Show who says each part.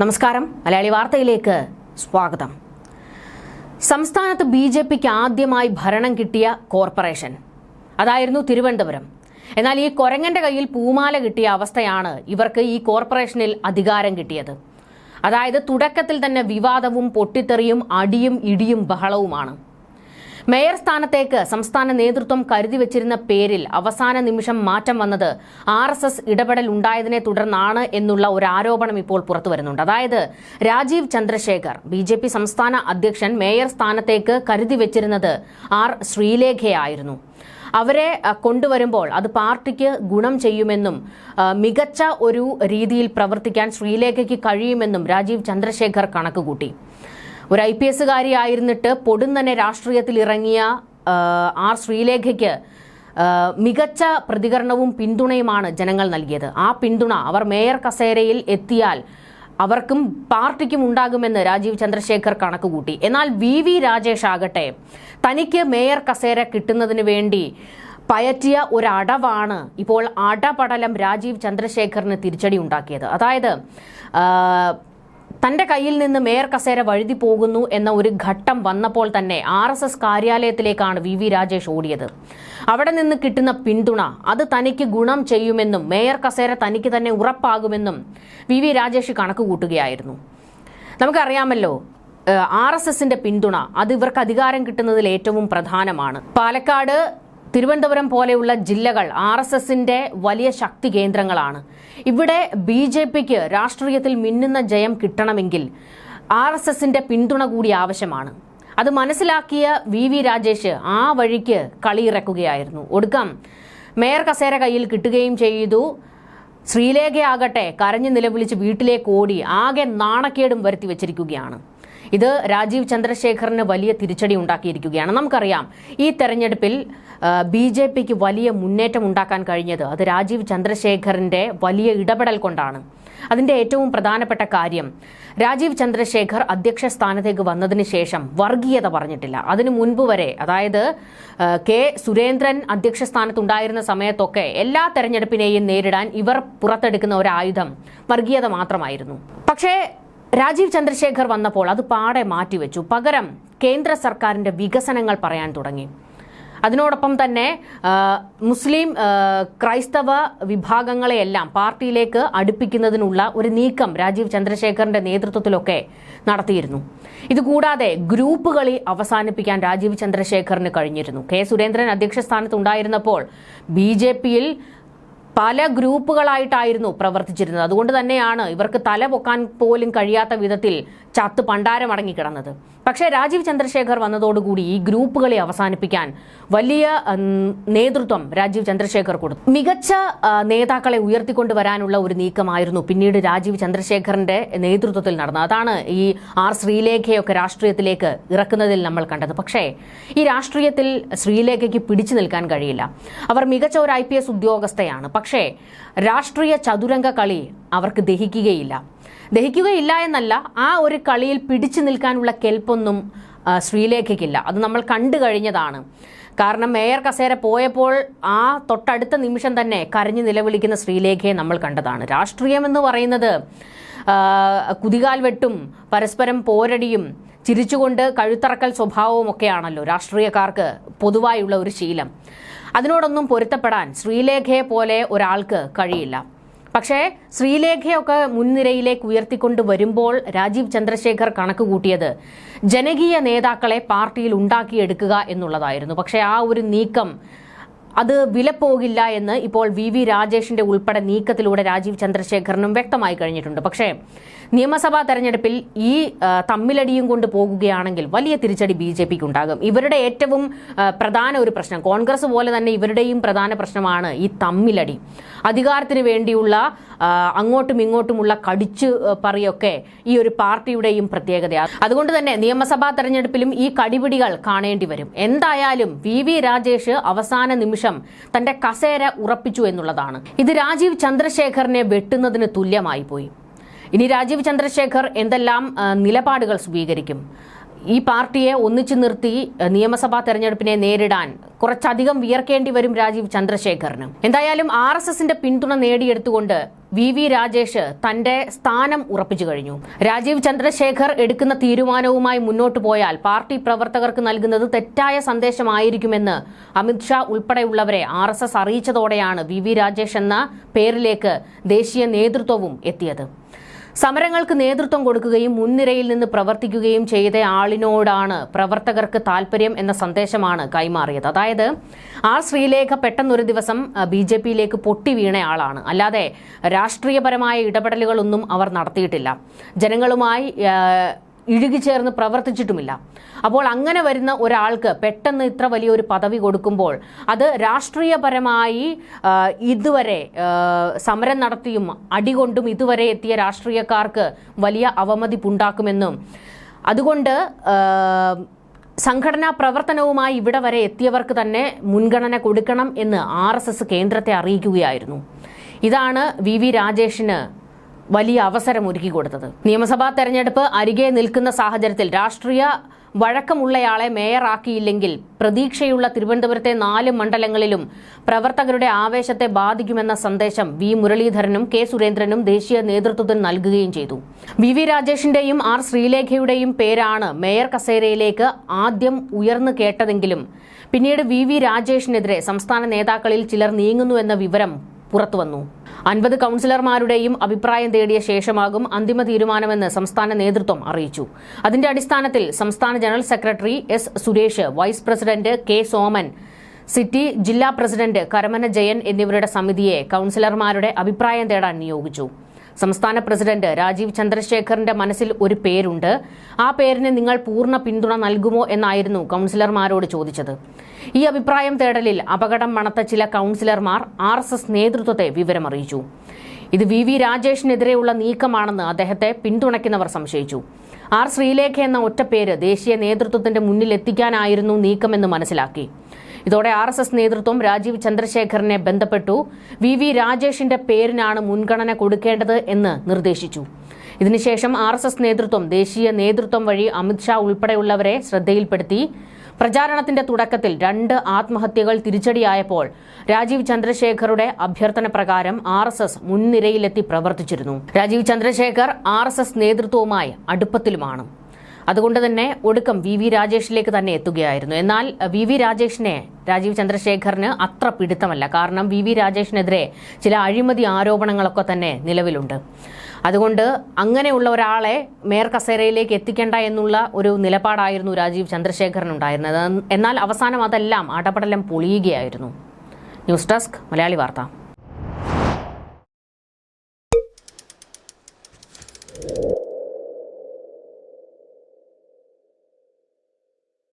Speaker 1: നമസ്കാരം. മലയാളി വാർത്തയിലേക്ക് സ്വാഗതം. സംസ്ഥാനത്ത് ബി ജെ പിക്ക് ആദ്യമായി ഭരണം കിട്ടിയ കോർപ്പറേഷൻ. അതായിരുന്നു തിരുവനന്തപുരം. എന്നാൽ ഈ കൊരങ്ങന്റെ കയ്യിൽ പൂമാല കിട്ടിയ അവസ്ഥയാണ് ഇവർക്ക് ഈ കോർപ്പറേഷനിൽ അധികാരം കിട്ടിയത്. അതായത് തുടക്കത്തിൽ തന്നെ വിവാദവും പൊട്ടിത്തെറിയും അടിയും ഇടിയും ബഹളവുമാണ്. മേയർ സ്ഥാനത്തേക്ക് സംസ്ഥാന നേതൃത്വം കരുതി വച്ചിരുന്ന പേരിൽ അവസാന നിമിഷം മാറ്റം വന്നത് ആർ എസ് എസ് ഇടപെടൽ ഉണ്ടായതിനെ തുടർന്നാണ് എന്നുള്ള ഒരു ആരോപണം ഇപ്പോൾ പുറത്തു വരുന്നുണ്ട്. അതായത് Rajeev Chandrasekhar B J P സംസ്ഥാന അധ്യക്ഷൻ മേയർ സ്ഥാനത്തേക്ക് കരുതി വച്ചിരുന്നത് ആർ ശ്രീലേഖയായിരുന്നു. അവരെ കൊണ്ടുവരുമ്പോൾ അത് പാർട്ടിക്ക് ഗുണം ചെയ്യുമെന്നും മികച്ച ഒരു രീതിയിൽ പ്രവർത്തിക്കാൻ ശ്രീലേഖയ്ക്ക് കഴിയുമെന്നും രാജീവ് ചന്ദ്രശേഖർ കണക്കുകൂട്ടി. ഒരു ഐ പി എസുകാരിയായിരുന്നിട്ട് പൊടുന്നനെ രാഷ്ട്രീയത്തിൽ ഇറങ്ങിയ ആർ ശ്രീലേഖയ്ക്ക് മികച്ച പ്രതികരണവും പിന്തുണയുമാണ് ജനങ്ങൾ നൽകിയത്. ആ പിന്തുണ അവർ മേയർ കസേരയിൽ എത്തിയാൽ അവർക്കും പാർട്ടിക്കും ഉണ്ടാകുമെന്ന് രാജീവ് ചന്ദ്രശേഖർ കണക്കുകൂട്ടി. എന്നാൽ വി. വി. രാജേഷ് ആകട്ടെ തനിക്ക് മേയർ കസേര കിട്ടുന്നതിന് വേണ്ടി പയറ്റിയ ഒരു അടവാണ് ഇപ്പോൾ അടപടലം രാജീവ് ചന്ദ്രശേഖറിന് തിരിച്ചടി ഉണ്ടാക്കിയത്. അതായത് തന്റെ കയ്യിൽ നിന്ന് മേയർ കസേര വഴുതി പോകുന്നു എന്ന ഒരു ഘട്ടം വന്നപ്പോൾ തന്നെ ആർ എസ് എസ് കാര്യാലയത്തിലേക്കാണ് വി വി രാജേഷ് ഓടിയത്. അവിടെ നിന്ന് കിട്ടുന്ന പിന്തുണ അത് തനിക്ക് ഗുണം ചെയ്യുമെന്നും മേയർ കസേര തനിക്ക് തന്നെ ഉറപ്പാകുമെന്നും വി വി രാജേഷ് കണക്ക് കൂട്ടുകയായിരുന്നു. നമുക്കറിയാമല്ലോ ആർ എസ് എസിന്റെ പിന്തുണ അത് ഇവർക്ക് അധികാരം കിട്ടുന്നതിൽ ഏറ്റവും പ്രധാനമാണ്. പാലക്കാട് തിരുവനന്തപുരം പോലെയുള്ള ജില്ലകൾ ആർ എസ് എസിന്റെ വലിയ ശക്തി കേന്ദ്രങ്ങളാണ്. ഇവിടെ ബി ജെ പിക്ക് രാഷ്ട്രീയത്തിൽ മിന്നുന്ന ജയം കിട്ടണമെങ്കിൽ ആർ എസ് എസിന്റെ പിന്തുണ കൂടി ആവശ്യമാണ്. അത് മനസ്സിലാക്കിയ വി വി രാജേഷ് ആ വഴിക്ക് കളിയിറക്കുകയായിരുന്നു ഒടുക്കം മേയർ കസേര കയ്യിൽ കിട്ടുകയും ചെയ്തു. ശ്രീലേഖയാകട്ടെ കരഞ്ഞു നിലവിളിച്ച് വീട്ടിലേക്ക് ഓടി ആകെ നാണക്കേടും വരുത്തി വെച്ചിരിക്കുകയാണ്. ഇത് രാജീവ് ചന്ദ്രശേഖറിന് വലിയ തിരിച്ചടി ഉണ്ടാക്കിയിരിക്കുകയാണ്. നമുക്കറിയാം ഈ തെരഞ്ഞെടുപ്പിൽ ബി ജെ പിക്ക് വലിയ മുന്നേറ്റം ഉണ്ടാക്കാൻ കഴിഞ്ഞത് അത് രാജീവ് ചന്ദ്രശേഖറിന്റെ വലിയ ഇടപെടൽ കൊണ്ടാണ്. അതിന്റെ ഏറ്റവും പ്രധാനപ്പെട്ട കാര്യം രാജീവ് ചന്ദ്രശേഖർ അധ്യക്ഷ സ്ഥാനത്തേക്ക് വന്നതിന് ശേഷം വർഗീയത പറഞ്ഞിട്ടില്ല. അതിനു മുൻപ് വരെ അതായത് കെ സുരേന്ദ്രൻ അധ്യക്ഷ സ്ഥാനത്തുണ്ടായിരുന്ന സമയത്തൊക്കെ എല്ലാ തെരഞ്ഞെടുപ്പിനെയും നേരിടാൻ ഇവർ പുറത്തെടുക്കുന്ന ഒരു ആയുധം വർഗീയത മാത്രമായിരുന്നു. പക്ഷേ രാജീവ് ചന്ദ്രശേഖർ വന്നപ്പോൾ അത് പാടെ മാറ്റിവെച്ചു. പകരം കേന്ദ്ര സർക്കാരിന്റെ വികസനങ്ങൾ പറയാൻ തുടങ്ങി. അതിനോടൊപ്പം തന്നെ മുസ്ലിം ക്രൈസ്തവ വിഭാഗങ്ങളെയെല്ലാം പാർട്ടിയിലേക്ക് അടുപ്പിക്കുന്നതിനുള്ള ഒരു നീക്കം രാജീവ് ചന്ദ്രശേഖറിന്റെ നേതൃത്വത്തിലൊക്കെ നടത്തിയിരുന്നു. ഇതുകൂടാതെ ഗ്രൂപ്പ് കളി അവസാനിപ്പിക്കാൻ രാജീവ് ചന്ദ്രശേഖറിന് കഴിഞ്ഞിരുന്നു. കെ സുരേന്ദ്രൻ അധ്യക്ഷ സ്ഥാനത്ത് ഉണ്ടായിരുന്നപ്പോൾ ബി ജെ പിയിൽ പല ഗ്രൂപ്പുകളായിട്ടായിരുന്നു പ്രവർത്തിച്ചിരുന്നത്. അതുകൊണ്ട് തന്നെയാണ് ഇവർക്ക് തല പൊക്കാൻ പോലും കഴിയാത്ത വിധത്തിൽ ചത്ത് പണ്ടാരമടങ്ങി അടങ്ങിക്കിടന്നത്. പക്ഷേ രാജീവ് ചന്ദ്രശേഖർ വന്നതോടുകൂടി ഈ ഗ്രൂപ്പുകളെ അവസാനിപ്പിക്കാൻ വലിയ നേതൃത്വം രാജീവ് ചന്ദ്രശേഖർ കൊടുത്തു. മികച്ച നേതാക്കളെ ഉയർത്തിക്കൊണ്ടുവരാനുള്ള ഒരു നീക്കമായിരുന്നു പിന്നീട് രാജീവ് ചന്ദ്രശേഖറിന്റെ നേതൃത്വത്തിൽ നടന്നത്. അതാണ് ഈ ആർ ശ്രീലേഖയൊക്കെ രാഷ്ട്രീയത്തിലേക്ക് ഇറക്കുന്നതിൽ നമ്മൾ കണ്ടത്. പക്ഷേ ഈ രാഷ്ട്രീയത്തിൽ ശ്രീലേഖയ്ക്ക് പിടിച്ചു നിൽക്കാൻ കഴിയില്ല. അവർ മികച്ച ഒരു ഐ ഉദ്യോഗസ്ഥയാണ്. പക്ഷേ രാഷ്ട്രീയ ചതുരംഗ കളി അവർക്ക് ദഹിക്കുകയില്ല. ദഹിക്കുകയില്ല എന്നല്ല ആ ഒരു കളിയിൽ പിടിച്ചു നിൽക്കാനുള്ള കെൽപ്പൊന്നും ശ്രീലേഖയ്ക്കില്ല. അത് നമ്മൾ കണ്ടു കഴിഞ്ഞതാണ്. കാരണം മേയർ കസേര പോയപ്പോൾ ആ തൊട്ടടുത്ത നിമിഷം തന്നെ കരഞ്ഞു നിലവിളിക്കുന്ന ശ്രീലേഖയെ നമ്മൾ കണ്ടതാണ്. രാഷ്ട്രീയം എന്ന് പറയുന്നത് കുതികാൽ വെട്ടും പരസ്പരം പോരടിയും ചിരിച്ചുകൊണ്ട് കഴുത്തറക്കൽ സ്വഭാവവും ഒക്കെയാണല്ലോ രാഷ്ട്രീയക്കാർക്ക് പൊതുവായുള്ള ഒരു ശീലം. അതിനോടൊന്നും പൊരുത്തപ്പെടാൻ ശ്രീലേഖയെ പോലെ ഒരാൾക്ക് കഴിയില്ല. പക്ഷേ ശ്രീലേഖയൊക്കെ മുൻനിരയിലേക്ക് ഉയർത്തിക്കൊണ്ട് വരുമ്പോൾ രാജീവ് ചന്ദ്രശേഖർ കണക്ക് കൂട്ടിയത് ജനകീയ നേതാക്കളെ പാർട്ടിയിൽ ഉണ്ടാക്കിയെടുക്കുക എന്നുള്ളതായിരുന്നു. പക്ഷേ ആ ഒരു നീക്കം അത് വിലപ്പോകില്ല എന്ന് ഇപ്പോൾ വി വി രാജേഷിന്റെ ഉൾപ്പെടെ നീക്കത്തിലൂടെ രാജീവ് ചന്ദ്രശേഖറിനും വ്യക്തമായി കഴിഞ്ഞിട്ടുണ്ട്. പക്ഷേ നിയമസഭാ തെരഞ്ഞെടുപ്പിൽ ഈ തമ്മിലടിയും കൊണ്ട് പോകുകയാണെങ്കിൽ വലിയ തിരിച്ചടി ബി ജെ പിക്ക് ഉണ്ടാകും ഇവരുടെ ഏറ്റവും പ്രധാന ഒരു പ്രശ്നം കോൺഗ്രസ് പോലെ തന്നെ ഇവരുടെയും പ്രധാന പ്രശ്നമാണ് ഈ തമ്മിലടി. അധികാരത്തിന് വേണ്ടിയുള്ള അങ്ങോട്ടും ഇങ്ങോട്ടുമുള്ള കടിച്ചു പറയൊക്കെ ഈ ഒരു പാർട്ടിയുടെയും പ്രത്യേകതയാണ് അതുകൊണ്ട് തന്നെ നിയമസഭാ തെരഞ്ഞെടുപ്പിലും ഈ കടിപിടികൾ കാണേണ്ടി വരും. എന്തായാലും വി വി രാജേഷ് അവസാന നിമിഷം തന്റെ കസേര ഉറപ്പിച്ചു എന്നുള്ളതാണ്. ഇത് രാജീവ് ചന്ദ്രശേഖറിനെ വെട്ടുന്നതിന് തുല്യമായി പോയി. ഇനി രാജീവ് ചന്ദ്രശേഖർ എന്തെല്ലാം നിലപാടുകൾ സ്വീകരിക്കും? ഈ പാർട്ടിയെ ഒന്നിച്ചു നിർത്തി നിയമസഭാ തെരഞ്ഞെടുപ്പിനെ നേരിടാൻ കുറച്ചധികം വിയർക്കേണ്ടി വരും രാജീവ് ചന്ദ്രശേഖറിന്. എന്തായാലും ആർ എസ് എസിന്റെ പിന്തുണ നേടിയെടുത്തുകൊണ്ട് വി വി രാജേഷ് തന്റെ സ്ഥാനം ഉറപ്പിച്ചു കഴിഞ്ഞു. രാജീവ് ചന്ദ്രശേഖർ എടുക്കുന്ന തീരുമാനവുമായി മുന്നോട്ടു പോയാൽ പാർട്ടി പ്രവർത്തകർക്ക് നൽകുന്നത് തെറ്റായ സന്ദേശമായിരിക്കുമെന്ന് അമിത്ഷാ ഉൾപ്പെടെയുള്ളവരെ ആർ എസ് എസ് അറിയിച്ചതോടെയാണ് വി വി രാജേഷ് എന്ന പേരിലേക്ക് ദേശീയ നേതൃത്വവും എത്തിയത്. സമരങ്ങൾക്ക് നേതൃത്വം കൊടുക്കുകയും മുൻനിരയിൽ നിന്ന് പ്രവർത്തിക്കുകയും ചെയ്ത ആളിനോടാണ് പ്രവർത്തകർക്ക് താല്പര്യം എന്ന സന്ദേശമാണ് കൈമാറിയത്. അതായത് ആ ശ്രീലേഖ പെട്ടെന്നൊരു ദിവസം ബി ജെ പിയിലേക്ക് പൊട്ടി വീണയാളാണ് അല്ലാതെ രാഷ്ട്രീയപരമായ ഇടപെടലുകളൊന്നും അവർ നടത്തിയിട്ടില്ല. ജനങ്ങളുമായി ഇഴുകിച്ചേർന്ന് പ്രവർത്തിച്ചിട്ടുമില്ല. അപ്പോൾ അങ്ങനെ വരുന്ന ഒരാൾക്ക് പെട്ടെന്ന് ഇത്ര വലിയൊരു പദവി കൊടുക്കുമ്പോൾ അത് രാഷ്ട്രീയപരമായി ഇതുവരെ സമരം നടത്തിയും അടികൊണ്ടും ഇതുവരെ എത്തിയ രാഷ്ട്രീയക്കാർക്ക് വലിയ അവമതിപ്പുണ്ടാക്കുമെന്നും അതുകൊണ്ട് സംഘടനാ പ്രവർത്തനവുമായി ഇവിടെ വരെ എത്തിയവർക്ക് തന്നെ മുൻഗണന കൊടുക്കണം എന്ന് ആർ കേന്ദ്രത്തെ അറിയിക്കുകയായിരുന്നു. ഇതാണ് വി വി രാജേഷിന് വലിയ അവസരം ഒരുക്കി കൊടുത്തത്. നിയമസഭാ തെരഞ്ഞെടുപ്പ് അരികെ നിൽക്കുന്ന സാഹചര്യത്തിൽ രാഷ്ട്രീയ വഴക്കമുള്ളയാളെ മേയറാക്കിയില്ലെങ്കിൽ പ്രതീക്ഷയുള്ള തിരുവനന്തപുരത്തെ നാല് മണ്ഡലങ്ങളിലും പ്രവർത്തകരുടെ ആവേശത്തെ ബാധിക്കുമെന്ന സന്ദേശം വി. മുരളീധരനും കെ. സുരേന്ദ്രനും ദേശീയ നേതൃത്വത്തിന് നൽകുകയും ചെയ്തു. വി. വി. രാജേഷിന്റെയും ആർ. ശ്രീലേഖയുടെയും പേരാണ് മേയർ കസേരയിലേക്ക് ആദ്യം ഉയർന്നു കേട്ടതെങ്കിലും പിന്നീട് വി. വി. രാജേഷിനെതിരെ സംസ്ഥാന നേതാക്കളിൽ ചിലർ നീങ്ങുന്നുവെന്ന വിവരം പുറത്തുവന്നു അൻപത് കൗൺസിലർമാരുടെയും അഭിപ്രായം തേടിയ ശേഷമാകും അന്തിമ തീരുമാനമെന്ന് സംസ്ഥാന നേതൃത്വം അറിയിച്ചു. അതിന്റെ അടിസ്ഥാനത്തിൽ സംസ്ഥാന general secretary S Suresh vice president K Soman city ജില്ലാ പ്രസിഡന്റ് കരമന ജയൻ എന്നിവരുടെ സമിതിയെ കൗൺസിലർമാരുടെ അഭിപ്രായം തേടാൻ നിയോഗിച്ചു. സംസ്ഥാന പ്രസിഡന്റ് രാജീവ് ചന്ദ്രശേഖറിന്റെ മനസ്സിൽ ഒരു പേരുണ്ട്. ആ പേരിന് നിങ്ങൾ പൂർണ പിന്തുണ നൽകുമോ എന്നായിരുന്നു കൗൺസിലർമാരോട് ചോദിച്ചത്. ഈ അഭിപ്രായം തേടലിൽ അപകടം മണത്ത ചില കൗൺസിലർമാർ ആർ എസ് എസ് നേതൃത്വത്തെ വിവരമറിയിച്ചു. ഇത് വി വി രാജേഷിനെതിരെയുള്ള നീക്കമാണെന്ന് അദ്ദേഹത്തെ പിന്തുണയ്ക്കുന്നവർ സംശയിച്ചു. ആർ ശ്രീലേഖ എന്ന ഒറ്റപ്പേര് ദേശീയ നേതൃത്വത്തിന്റെ മുന്നിലെത്തിക്കാനായിരുന്നു നീക്കമെന്ന് മനസ്സിലാക്കി. ഇതോടെ ആർ എസ് എസ് നേതൃത്വം രാജീവ് ചന്ദ്രശേഖറിനെ ബന്ധപ്പെട്ടു. വി വി രാജേഷിന്റെ പേരിനാണ് മുൻഗണന കൊടുക്കേണ്ടത് എന്ന് നിർദ്ദേശിച്ചു. ഇതിനുശേഷം ആർ എസ് എസ് നേതൃത്വം ദേശീയ നേതൃത്വം വഴി അമിത്ഷാ ഉൾപ്പെടെയുള്ളവരെ ശ്രദ്ധയിൽപ്പെടുത്തി. പ്രചാരണത്തിന്റെ തുടക്കത്തിൽ രണ്ട് ആത്മഹത്യകൾ തിരിച്ചടിയായപ്പോൾ രാജീവ് ചന്ദ്രശേഖറുടെ അഭ്യർത്ഥന പ്രകാരം ആർ എസ് എസ് മുൻനിരയിലെത്തി പ്രവർത്തിച്ചിരുന്നു. Rajeev Chandrasekhar R S S നേതൃത്വവുമായി അടുപ്പത്തിലുമാണ്. അതുകൊണ്ട് തന്നെ ഒടുക്കം വി വി രാജേഷിലേക്ക് തന്നെ എത്തുകയായിരുന്നു. എന്നാൽ വി വി രാജേഷിനെ രാജീവ് ചന്ദ്രശേഖറിന് അത്ര പിടുത്തമല്ല. കാരണം വി വി രാജേഷിനെതിരെ ചില അഴിമതി ആരോപണങ്ങളൊക്കെ തന്നെ നിലവിലുണ്ട്. അതുകൊണ്ട് അങ്ങനെയുള്ള ഒരാളെ മേയർ കസേരയിലേക്ക് എത്തിക്കേണ്ട എന്നുള്ള ഒരു നിലപാടായിരുന്നു രാജീവ് ചന്ദ്രശേഖറിനുണ്ടായിരുന്നത്. എന്നാൽ അവസാനം അതെല്ലാം അടപടലം പൊളിയുകയായിരുന്നു. News desk Malayali Vartha.